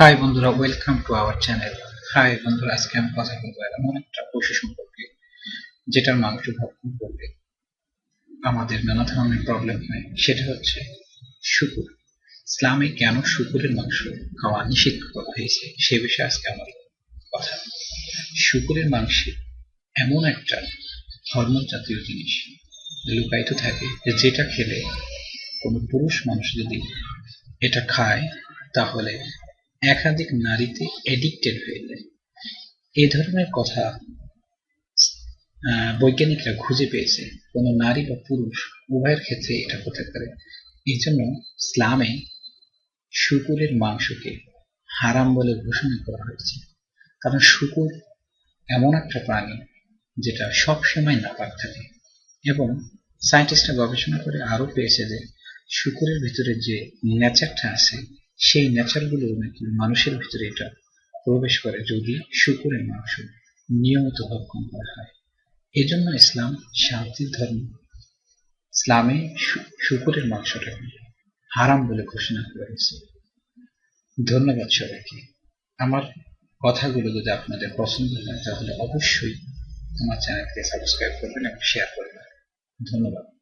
High বন্ধুরা welcome to our channel hi বন্ধুরা, আজকে আমি কথা বলব এমন একটা পশু সম্পর্কে, যেটার মাংস ভক্ষণ করলে আমাদের নানা ধরনের প্রবলেম হয়। সেটা হচ্ছে শুকুর। ইসলামে কেন শুকুরের মাংস খাওয়া নিষিদ্ধ করা হয়েছে? সে বিষয়ে আজকে আমার কথা। শুকুরের মাংসে এমন একটা হরমোন জাতীয় জিনিস লুকায়িত থাকে যেটা খেলে কোনো পুরুষ মানুষ যদি এটা খায়, তাহলে একাধিক নারীতে এডিক্টেড হয়ে যায়। এই ধরনের কথা বৈজ্ঞানিকরা খুঁজে পেয়েছে। কোনো নারী বা পুরুষ উভয়ের ক্ষেত্রে এটা হতে পারে। এই জন্য ইসলামে শুকুরের মাংসকে হারাম বলে ঘোষণা করা হয়েছে। কারণ শুকুর এমন একটা প্রাণী যেটা সব সময় নাপাক থাকে। এবং সায়েন্টিস্টরা গবেষণা করে আরও পেয়েছে যে শুকুরের ভিতরে যে নেচারটা আছে সেই নেচারগুলো নাকি মানুষের ভিতরে এটা প্রবেশ করে যদি শুকুরের মাংস নিয়মিত ভক্ষণ করা হয়। এই জন্য ইসলাম শান্তির ধর্ম, ইসলামে শুকুরের মাংসটাকে হারাম বলে ঘোষণা করেছে। ধন্যবাদ সবাইকে। আমার কথাগুলো যদি আপনাদের পছন্দ হয়, তাহলে অবশ্যই আমার চ্যানেলকে সাবস্ক্রাইব করবেন এবং শেয়ার করবেন। ধন্যবাদ।